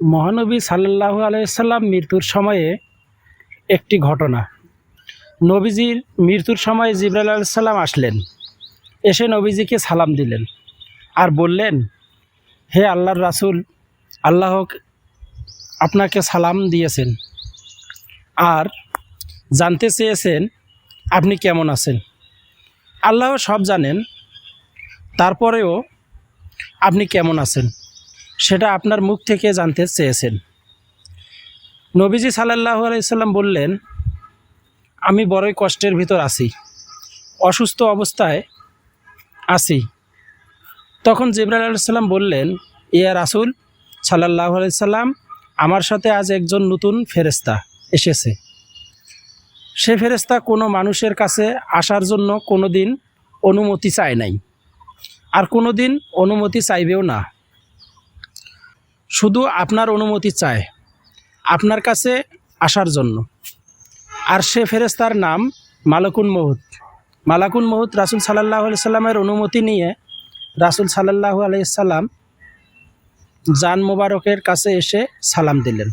মহানবী সাল্লাল্লাহু আলাইসাল্লাম মৃত্যুর সময়ে একটি ঘটনা। নবীজির মৃত্যুর সময় জিব্রাইল আলাইসাল্লাম আসলেন। এসে নবীজিকে সালাম দিলেন আর বললেন, হে আল্লাহর রাসুল, আল্লাহ আপনাকে সালাম দিয়েছেন আর জানতে চেয়েছেন আপনি কেমন আছেন। আল্লাহ সব জানেন, তারপরেও আপনি কেমন আছেন? সেটা আপনার মুখ থেকে জানতে চেয়েছেন। নবীজি সাল্লাহু আলাইসাল্লাম বললেন, আমি বড়ই কষ্টের ভিতর আছি, অসুস্থ অবস্থায় আছি। তখন জিবরাল আলাইসাল্লাম বললেন, ইয়া রাসুল সাল্লাহ আলাইসাল্লাম আমার সাথে আজ একজন নতুন ফেরেস্তা এসেছে। সে ফেরেস্তা কোনো মানুষের কাছে আসার জন্য কোনো দিন অনুমতি চায় নাই, আর কোনো দিন অনুমতি চাইবেও না। শুধু আপনার অনুমতি চায় আপনার কাছে আসার জন্য। আর সে ফেরেস্তার নাম মালাকুন মহুত মালাকুন মহুত রাসুল সাল্লাহ আলি সাল্লামের অনুমতি নিয়ে রাসুল সাল্লাহ আলাইসাল্লাম জান মোবারকের কাছে এসে সালাম দিলেন।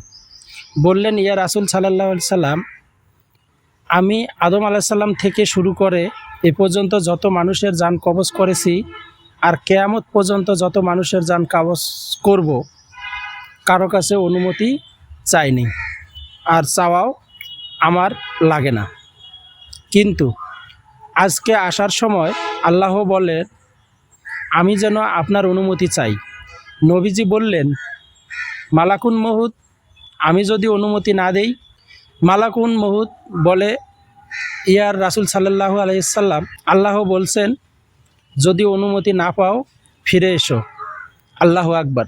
বললেন, ইয়া রাসুল সাল্লাহ সাল্লাম, আমি আদম আলাইসাল্লাম থেকে শুরু করে এ পর্যন্ত যত মানুষের যান কবজ করেছি, আর কেয়ামত পর্যন্ত যত মানুষের যান কবজ করব কারও কাছে অনুমতি চাইনি। আর চাওয়াও আমার লাগে না। কিন্তু আজকে আসার সময় আল্লাহ বলে আমি যেন আপনার অনুমতি চাই। নবীজি বললেন, মালাকুন মহুদ আমি যদি অনুমতি না দেই? মালাকুন মহুদ বলে ইয়ার রাসুল সাল্লাহ আলাইসাল্লাম আল্লাহ বলছেন, যদি অনুমতি না পাও, ফিরে এসো। আল্লাহ আকবার।